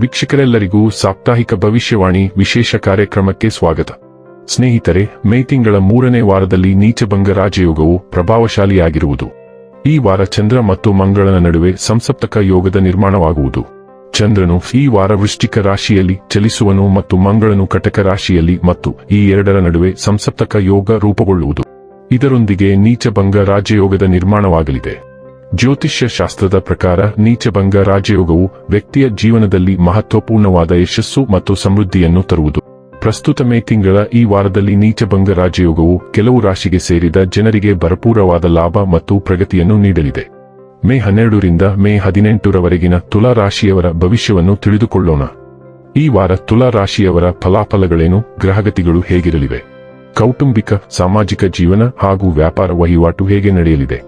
ವೀಕ್ಷಕರೆಲ್ಲರಿಗೂ ಸಾಪ್ತಾಹಿಕ ಭವಿಷ್ಯವಾಣಿ ವಿಶೇಷ ಕಾರ್ಯಕ್ರಮಕ್ಕೆ ಸ್ವಾಗತ. ಸ್ನೇಹಿತರೆ, ಮೇ ತಿಂಗಳ ಮೂರನೇ ವಾರದಲ್ಲಿ ನೀಚಭಂಗ ರಾಜಯೋಗವು ಪ್ರಭಾವಶಾಲಿಯಾಗಿರುವುದು. ಈ ವಾರ ಚಂದ್ರ ಮತ್ತು ಮಂಗಳನ ನಡುವೆ ಸಂಸಪ್ತಕ ಯೋಗದ ನಿರ್ಮಾಣವಾಗುವುದು. ಚಂದ್ರನು ಈ ವಾರ ವೃಶ್ಚಿಕ ರಾಶಿಯಲ್ಲಿ ಚಲಿಸುವನು ಮತ್ತು ಮಂಗಳನು ಕಟಕ ರಾಶಿಯಲ್ಲಿ ಮತ್ತು ಈ ಎರಡರ ನಡುವೆ ಸಂಸಪ್ತಕ ಯೋಗ ರೂಪುಗೊಳ್ಳುವುದು. ಇದರೊಂದಿಗೆ ನೀಚಭಂಗ ರಾಜಯೋಗದ ನಿರ್ಮಾಣವಾಗಲಿದೆ. ಜ್ಯೋತಿಷ್ಯ ಶಾಸ್ತ್ರದ ಪ್ರಕಾರ ನೀಚಭಂಗ ರಾಜಯೋಗವು ವ್ಯಕ್ತಿಯ ಜೀವನದಲ್ಲಿ ಮಹತ್ವಪೂರ್ಣವಾದ ಯಶಸ್ಸು ಮತ್ತು ಸಮೃದ್ಧಿಯನ್ನು ತರುವುದು. ಪ್ರಸ್ತುತ ಮೇ ತಿಂಗಳ ಈ ವಾರದಲ್ಲಿ ನೀಚಭಂಗ ರಾಜಯೋಗವು ಕೆಲವು ರಾಶಿಗೆ ಸೇರಿದ ಜನರಿಗೆ ಭರಪೂರವಾದ ಲಾಭ ಮತ್ತು ಪ್ರಗತಿಯನ್ನು ನೀಡಲಿದೆ. ಮೇ ಹನ್ನೆರಡರಿಂದ ಮೇ ಹದಿನೆಂಟರವರೆಗಿನ ತುಲಾ ರಾಶಿಯವರ ಭವಿಷ್ಯವನ್ನು ತಿಳಿದುಕೊಳ್ಳೋಣ. ಈ ವಾರ ತುಲಾ ರಾಶಿಯವರ ಫಲಾಫಲಗಳೇನು, ಗ್ರಹಗತಿಗಳು ಹೇಗಿರಲಿವೆ? ಕೌಟುಂಬಿಕ, ಸಾಮಾಜಿಕ ಜೀವನ ಹಾಗೂ ವ್ಯಾಪಾರ ವಹಿವಾಟು ಹೇಗೆ ನಡೆಯಲಿದೆ?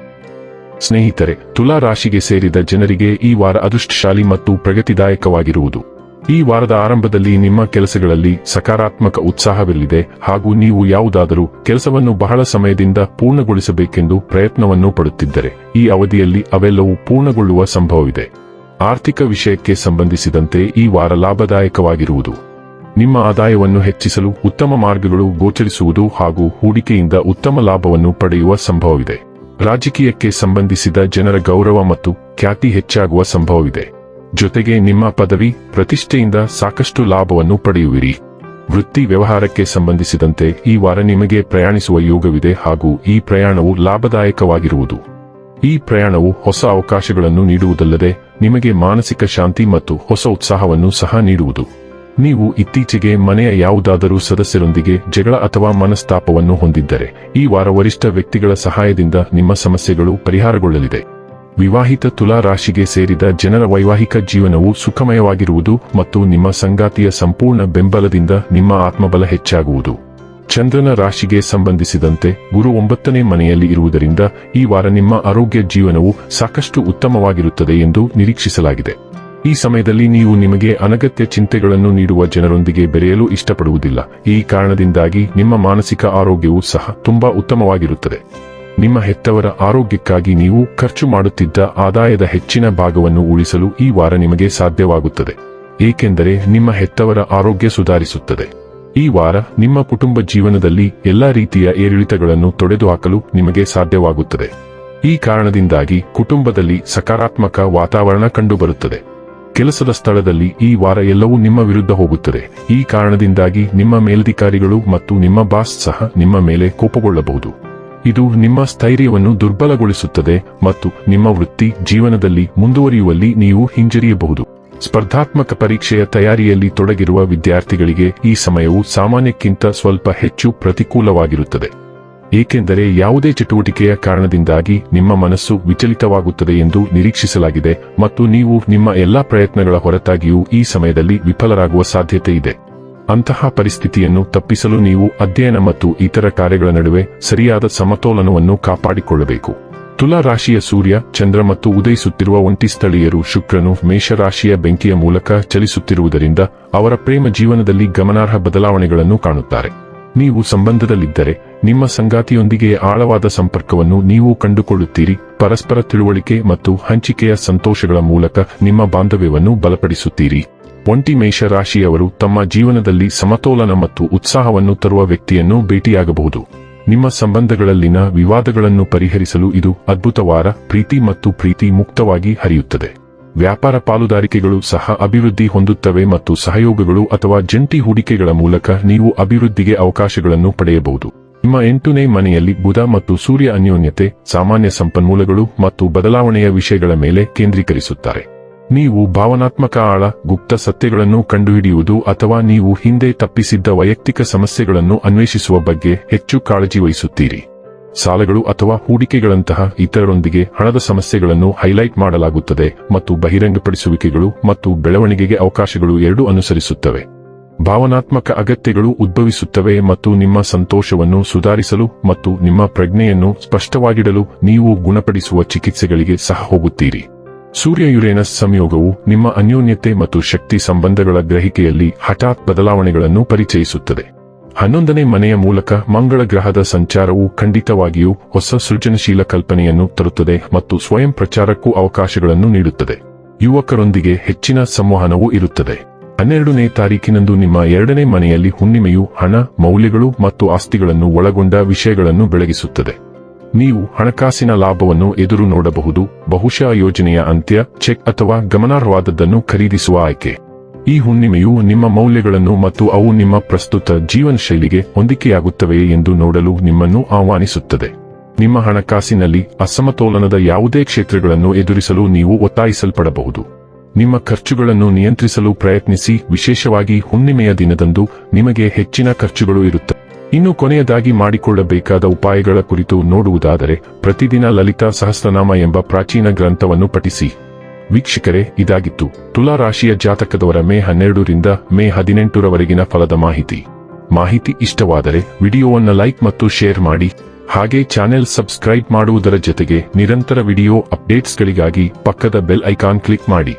ಸ್ನೇಹಿತರೆ, ತುಲಾ ರಾಶಿಗೆ ಸೇರಿದ ಜನರಿಗೆ ಈ ವಾರ ಅದೃಷ್ಟಶಾಲಿ ಮತ್ತು ಪ್ರಗತಿದಾಯಕವಾಗಿರುವುದು. ಈ ವಾರದ ಆರಂಭದಲ್ಲಿ ನಿಮ್ಮ ಕೆಲಸಗಳಲ್ಲಿ ಸಕಾರಾತ್ಮಕ ಉತ್ಸಾಹವಿರಲಿದೆ ಹಾಗೂ ನೀವು ಯಾವುದಾದರೂ ಕೆಲಸವನ್ನು ಬಹಳ ಸಮಯದಿಂದ ಪೂರ್ಣಗೊಳಿಸಬೇಕೆಂದು ಪ್ರಯತ್ನವನ್ನು ಪಡುತ್ತಿದ್ದರೆ, ಈ ಅವಧಿಯಲ್ಲಿ ಅವೆಲ್ಲವೂ ಪೂರ್ಣಗೊಳ್ಳುವ ಸಂಭವವಿದೆ. ಆರ್ಥಿಕ ವಿಷಯಕ್ಕೆ ಸಂಬಂಧಿಸಿದಂತೆ ಈ ವಾರ ಲಾಭದಾಯಕವಾಗಿರುವುದು. ನಿಮ್ಮ ಆದಾಯವನ್ನು ಹೆಚ್ಚಿಸಲು ಉತ್ತಮ ಮಾರ್ಗಗಳು ಗೋಚರಿಸುವುದು ಹಾಗೂ ಹೂಡಿಕೆಯಿಂದ ಉತ್ತಮ ಲಾಭವನ್ನು ಪಡೆಯುವ ಸಂಭವವಿದೆ. ರಾಜಕೀಯಕ್ಕೆ ಸಂಬಂಧಿಸಿದ ಜನರ ಗೌರವ ಮತ್ತು ಖ್ಯಾತಿ ಹೆಚ್ಚಾಗುವ ಸಂಭವವಿದೆ. ಜೊತೆಗೆ ನಿಮ್ಮ ಪದವಿ, ಪ್ರತಿಷ್ಠೆಯಿಂದ ಸಾಕಷ್ಟು ಲಾಭವನ್ನು ಪಡೆಯುವಿರಿ. ವೃತ್ತಿ ವ್ಯವಹಾರಕ್ಕೆ ಸಂಬಂಧಿಸಿದಂತೆ ಈ ವಾರ ನಿಮಗೆ ಪ್ರಯಾಣಿಸುವ ಯೋಗವಿದೆ ಹಾಗೂ ಈ ಪ್ರಯಾಣವು ಲಾಭದಾಯಕವಾಗಿರುವುದು. ಈ ಪ್ರಯಾಣವು ಹೊಸ ಅವಕಾಶಗಳನ್ನು ನೀಡುವುದಲ್ಲದೆ ನಿಮಗೆ ಮಾನಸಿಕ ಶಾಂತಿ ಮತ್ತು ಹೊಸ ಉತ್ಸಾಹವನ್ನು ಸಹ ನೀಡುವುದು. ನೀವು ಇತ್ತೀಚೆಗೆ ಮನೆಯ ಯಾವುದಾದರೂ ಸದಸ್ಯರೊಂದಿಗೆ ಜಗಳ ಅಥವಾ ಮನಸ್ತಾಪವನ್ನು ಹೊಂದಿದ್ದರೆ, ಈ ವಾರ ವರಿಷ್ಠ ವ್ಯಕ್ತಿಗಳ ಸಹಾಯದಿಂದ ನಿಮ್ಮ ಸಮಸ್ಯೆಗಳು ಪರಿಹಾರಗೊಳ್ಳಲಿದೆ. ವಿವಾಹಿತ ತುಲಾ ರಾಶಿಗೆ ಸೇರಿದ ಜನರ ವೈವಾಹಿಕ ಜೀವನವು ಸುಖಮಯವಾಗಿರುವುದು ಮತ್ತು ನಿಮ್ಮ ಸಂಗಾತಿಯ ಸಂಪೂರ್ಣ ಬೆಂಬಲದಿಂದ ನಿಮ್ಮ ಆತ್ಮಬಲ ಹೆಚ್ಚಾಗುವುದು. ಚಂದ್ರನ ರಾಶಿಗೆ ಸಂಬಂಧಿಸಿದಂತೆ ಗುರು ಒಂಬತ್ತನೇ ಮನೆಯಲ್ಲಿ ಇರುವುದರಿಂದ ಈ ವಾರ ನಿಮ್ಮ ಆರೋಗ್ಯ ಜೀವನವು ಸಾಕಷ್ಟು ಉತ್ತಮವಾಗಿರುತ್ತದೆ ಎಂದು ನಿರೀಕ್ಷಿಸಲಾಗಿದೆ. ಈ ಸಮಯದಲ್ಲಿ ನೀವು ನಿಮಗೆ ಅನಗತ್ಯ ಚಿಂತೆಗಳನ್ನು ನೀಡುವ ಜನರೊಂದಿಗೆ ಬೆರೆಯಲು ಇಷ್ಟಪಡುವುದಿಲ್ಲ. ಈ ಕಾರಣದಿಂದಾಗಿ ನಿಮ್ಮ ಮಾನಸಿಕ ಆರೋಗ್ಯವು ಸಹ ತುಂಬಾ ಉತ್ತಮವಾಗಿರುತ್ತದೆ. ನಿಮ್ಮ ಹೆತ್ತವರ ಆರೋಗ್ಯಕ್ಕಾಗಿ ನೀವು ಖರ್ಚು ಮಾಡುತ್ತಿದ್ದ ಆದಾಯದ ಹೆಚ್ಚಿನ ಭಾಗವನ್ನು ಉಳಿಸಲು ಈ ವಾರ ನಿಮಗೆ ಸಾಧ್ಯವಾಗುತ್ತದೆ. ಏಕೆಂದರೆ ನಿಮ್ಮ ಹೆತ್ತವರ ಆರೋಗ್ಯ ಸುಧಾರಿಸುತ್ತದೆ. ಈ ವಾರ ನಿಮ್ಮ ಕುಟುಂಬ ಜೀವನದಲ್ಲಿ ಎಲ್ಲಾ ರೀತಿಯ ಏರಿಳಿತಗಳನ್ನು ತೊಡೆದುಹಾಕಲು ನಿಮಗೆ ಸಾಧ್ಯವಾಗುತ್ತದೆ. ಈ ಕಾರಣದಿಂದಾಗಿ ಕುಟುಂಬದಲ್ಲಿ ಸಕಾರಾತ್ಮಕ ವಾತಾವರಣ ಕಂಡುಬರುತ್ತದೆ. ಕೆಲಸದ ಸ್ಥಳದಲ್ಲಿ ಈ ವಾರ ಎಲ್ಲವೂ ನಿಮ್ಮ ವಿರುದ್ಧ ಹೋಗುತ್ತದೆ. ಈ ಕಾರಣದಿಂದಾಗಿ ನಿಮ್ಮ ಮೇಲಧಿಕಾರಿಗಳು ಮತ್ತು ನಿಮ್ಮ ಬಾಸ್ ಸಹ ನಿಮ್ಮ ಮೇಲೆ ಕೋಪಗೊಳ್ಳಬಹುದು. ಇದು ನಿಮ್ಮ ಸ್ಥೈರ್ಯವನ್ನು ದುರ್ಬಲಗೊಳಿಸುತ್ತದೆ ಮತ್ತು ನಿಮ್ಮ ವೃತ್ತಿ ಜೀವನದಲ್ಲಿ ಮುಂದುವರಿಯುವಲ್ಲಿ ನೀವು ಹಿಂಜರಿಯಬಹುದು. ಸ್ಪರ್ಧಾತ್ಮಕ ಪರೀಕ್ಷೆಯ ತಯಾರಿಯಲ್ಲಿ ತೊಡಗಿರುವ ವಿದ್ಯಾರ್ಥಿಗಳಿಗೆ ಈ ಸಮಯವು ಸಾಮಾನ್ಯಕ್ಕಿಂತ ಸ್ವಲ್ಪ ಹೆಚ್ಚು ಪ್ರತಿಕೂಲವಾಗಿರುತ್ತದೆ. ಏಕೆಂದರೆ ಯಾವುದೇ ಚಟುವಟಿಕೆಯ ಕಾರಣದಿಂದಾಗಿ ನಿಮ್ಮ ಮನಸ್ಸು ವಿಚಲಿತವಾಗುತ್ತದೆ ಎಂದು ನಿರೀಕ್ಷಿಸಲಾಗಿದೆ ಮತ್ತು ನೀವು ನಿಮ್ಮ ಎಲ್ಲಾ ಪ್ರಯತ್ನಗಳ ಹೊರತಾಗಿಯೂ ಈ ಸಮಯದಲ್ಲಿ ವಿಫಲರಾಗುವ ಸಾಧ್ಯತೆ ಇದೆ. ಅಂತಹ ಪರಿಸ್ಥಿತಿಯನ್ನು ತಪ್ಪಿಸಲು ನೀವು ಅಧ್ಯಯನ ಮತ್ತು ಇತರ ಕಾರ್ಯಗಳ ನಡುವೆ ಸರಿಯಾದ ಸಮತೋಲನವನ್ನು ಕಾಪಾಡಿಕೊಳ್ಳಬೇಕು. ತುಲಾ ರಾಶಿಯ ಸೂರ್ಯ, ಚಂದ್ರ ಮತ್ತು ಉದಯಿಸುತ್ತಿರುವ ಒಂಟಿ ಸ್ಥಳೀಯರು ಶುಕ್ರನು ಮೇಷರಾಶಿಯ ಬೆಂಕಿಯ ಮೂಲಕ ಚಲಿಸುತ್ತಿರುವುದರಿಂದ ಅವರ ಪ್ರೇಮ ಜೀವನದಲ್ಲಿ ಗಮನಾರ್ಹ ಬದಲಾವಣೆಗಳನ್ನು ಕಾಣುತ್ತಾರೆ. ನೀವು ಸಂಬಂಧದಲ್ಲಿದ್ದರೆ ನಿಮ್ಮ ಸಂಗಾತಿಯೊಂದಿಗೆ ಆಳವಾದ ಸಂಪರ್ಕವನ್ನು ನೀವು ಕಂಡುಕೊಳ್ಳುತ್ತೀರಿ. ಪರಸ್ಪರ ತಿಳುವಳಿಕೆ ಮತ್ತು ಹಂಚಿಕೆಯ ಸಂತೋಷಗಳ ಮೂಲಕ ನಿಮ್ಮ ಬಾಂಧವ್ಯವನ್ನು ಬಲಪಡಿಸುತ್ತೀರಿ. ಒಂಟಿ ಮೇಷ ರಾಶಿಯವರು ತಮ್ಮ ಜೀವನದಲ್ಲಿ ಸಮತೋಲನ ಮತ್ತು ಉತ್ಸಾಹವನ್ನು ತರುವ ವ್ಯಕ್ತಿಯನ್ನು ಭೇಟಿಯಾಗಬಹುದು. ನಿಮ್ಮ ಸಂಬಂಧಗಳಲ್ಲಿನ ವಿವಾದಗಳನ್ನು ಪರಿಹರಿಸಲು ಇದು ಅದ್ಭುತವಾರ ಪ್ರೀತಿ ಮತ್ತು ಪ್ರೀತಿ ಮುಕ್ತವಾಗಿ ಹರಿಯುತ್ತದೆ. ವ್ಯಾಪಾರ ಪಾಲುದಾರಿಕೆಗಳು ಸಹ ಅಭಿವೃದ್ಧಿ ಹೊಂದುತ್ತವೆ ಮತ್ತು ಸಹಯೋಗಗಳು ಅಥವಾ ಜಂಟಿ ಹೂಡಿಕೆಗಳ ಮೂಲಕ ನೀವು ಅಭಿವೃದ್ಧಿಗೆ ಅವಕಾಶಗಳನ್ನು ಪಡೆಯಬಹುದು. ನಿಮ್ಮ ಎಂಟನೇ ಮನೆಯಲ್ಲಿ ಬುಧ ಮತ್ತು ಸೂರ್ಯ ಅನ್ಯೋನ್ಯತೆ, ಸಾಮಾನ್ಯ ಸಂಪನ್ಮೂಲಗಳು ಮತ್ತು ಬದಲಾವಣೆಯ ವಿಷಯಗಳ ಮೇಲೆ ಕೇಂದ್ರೀಕರಿಸುತ್ತಾರೆ. ನೀವು ಭಾವನಾತ್ಮಕ ಆಳ, ಗುಪ್ತ ಸತ್ಯಗಳನ್ನು ಕಂಡುಹಿಡಿಯುವುದು ಅಥವಾ ನೀವು ಹಿಂದೆ ತಪ್ಪಿಸಿದ್ದ ವೈಯಕ್ತಿಕ ಸಮಸ್ಯೆಗಳನ್ನು ಅನ್ವೇಷಿಸುವ ಬಗ್ಗೆ ಹೆಚ್ಚು ಕಾಳಜಿ ವಹಿಸುತ್ತೀರಿ. ಸಾಲಗಳು ಅಥವಾ ಹೂಡಿಕೆಗಳಂತಹ ಇತರರೊಂದಿಗೆ ಹಣದ ಸಮಸ್ಯೆಗಳನ್ನು ಹೈಲೈಟ್ ಮಾಡಲಾಗುತ್ತದೆ ಮತ್ತು ಬಹಿರಂಗಪಡಿಸುವಿಕೆಗಳು ಮತ್ತು ಬೆಳವಣಿಗೆಗೆ ಅವಕಾಶಗಳು ಎರಡೂ ಅನುಸರಿಸುತ್ತವೆ. ಭಾವನಾತ್ಮಕ ಅಗತ್ಯಗಳು ಉದ್ಭವಿಸುತ್ತವೆ ಮತ್ತು ನಿಮ್ಮ ಸಂತೋಷವನ್ನು ಸುಧಾರಿಸಲು ಮತ್ತು ನಿಮ್ಮ ಪ್ರಜ್ಞೆಯನ್ನು ಸ್ಪಷ್ಟವಾಗಿಡಲು ನೀವು ಗುಣಪಡಿಸುವ ಚಿಕಿತ್ಸೆಗಳಿಗೆ ಸಹ ಹೋಗುತ್ತೀರಿ. ಸೂರ್ಯ ಯುರೇನಸ್ ಸಂಯೋಗವು ನಿಮ್ಮ ಅನ್ಯೋನ್ಯತೆ ಮತ್ತು ಶಕ್ತಿ ಸಂಬಂಧಗಳ ಗ್ರಹಿಕೆಯಲ್ಲಿ ಹಠಾತ್ ಬದಲಾವಣೆಗಳನ್ನು ಪರಿಚಯಿಸುತ್ತದೆ. ಹನ್ನೊಂದನೇ ಮನೆಯ ಮೂಲಕ ಮಂಗಳ ಗ್ರಹದ ಸಂಚಾರವು ಖಂಡಿತವಾಗಿಯೂ ಹೊಸ ಸೃಜನಶೀಲ ಕಲ್ಪನೆಯನ್ನು ತರುತ್ತದೆ ಮತ್ತು ಸ್ವಯಂ ಪ್ರಚಾರಕ್ಕೂ ಅವಕಾಶಗಳನ್ನು ನೀಡುತ್ತದೆ. ಯುವಕರೊಂದಿಗೆ ಹೆಚ್ಚಿನ ಸಂವಹನವೂ ಇರುತ್ತದೆ. ಹನ್ನೆರಡನೇ ತಾರೀಕಿನಂದು ನಿಮ್ಮ ಎರಡನೇ ಮನೆಯಲ್ಲಿ ಹುಣ್ಣಿಮೆಯು ಹಣ, ಮೌಲ್ಯಗಳು ಮತ್ತು ಆಸ್ತಿಗಳನ್ನು ಒಳಗೊಂಡ ವಿಷಯಗಳನ್ನು ಬೆಳಗಿಸುತ್ತದೆ. ನೀವು ಹಣಕಾಸಿನ ಲಾಭವನ್ನು ಎದುರು ನೋಡಬಹುದು, ಬಹುಶಃ ಯೋಜನೆಯ ಅಂತ್ಯ, ಚೆಕ್ ಅಥವಾ ಗಮನಾರ್ಹವಾದದ್ದನ್ನು ಖರೀದಿಸುವ ಆಯ್ಕೆ. ಈ ಹುಣ್ಣಿಮೆಯು ನಿಮ್ಮ ಮೌಲ್ಯಗಳನ್ನು ಮತ್ತು ಅವು ನಿಮ್ಮ ಪ್ರಸ್ತುತ ಜೀವನ ಶೈಲಿಗೆ ಹೊಂದಿಕೆಯಾಗುತ್ತವೆಯೇ ಎಂದು ನೋಡಲು ನಿಮ್ಮನ್ನು ಆಹ್ವಾನಿಸುತ್ತದೆ. ನಿಮ್ಮ ಹಣಕಾಸಿನಲ್ಲಿ ಅಸಮತೋಲನದ ಯಾವುದೇ ಕ್ಷೇತ್ರಗಳನ್ನು ಎದುರಿಸಲು ನೀವು ಒತ್ತಾಯಿಸಲ್ಪಡಬಹುದು. ನಿಮ್ಮ ಖರ್ಚುಗಳನ್ನು ನಿಯಂತ್ರಿಸಲು ಪ್ರಯತ್ನಿಸಿ, ವಿಶೇಷವಾಗಿ ಹುಣ್ಣಿಮೆಯ ದಿನದಂದು ನಿಮಗೆ ಹೆಚ್ಚಿನ ಖರ್ಚುಗಳು ಇರುತ್ತವೆ ಇನ್ನು ಕೊನೆಯದಾಗಿ ಮಾಡಿಕೊಳ್ಳಬೇಕಾದ ಉಪಾಯಗಳ ಕುರಿತು ನೋಡುವುದಾದರೆ, ಪ್ರತಿದಿನ ಲಲಿತಾ ಸಹಸ್ರನಾಮ ಎಂಬ ಪ್ರಾಚೀನ ಗ್ರಂಥವನ್ನು ಪಠಿಸಿ. ವೀಕ್ಷಕರೇ, ಇದಾಗಿತ್ತು. ತುಲಾ ರಾಶಿಯ ಜಾತಕದವರ ಮೇ ಹನ್ನೆರಡರಿಂದ ಮೇ ಹದಿನೆಂಟರವರೆಗಿನ ಫಲದ ಮಾಹಿತಿ. ಮಾಹಿತಿ ಇಷ್ಟವಾದರೆ ವಿಡಿಯೋವನ್ನು ಲೈಕ್ ಮತ್ತು ಶೇರ್ ಮಾಡಿ. ಹಾಗೆ ಚಾನೆಲ್ ಸಬ್ಸ್ಕ್ರೈಬ್ ಮಾಡುವುದರ ಜೊತೆಗೆ ನಿರಂತರ ವಿಡಿಯೋ ಅಪ್ಡೇಟ್ಸ್ಗಳಿಗಾಗಿ ಪಕ್ಕದ ಬೆಲ್ ಐಕಾನ್ ಕ್ಲಿಕ್ ಮಾಡಿ.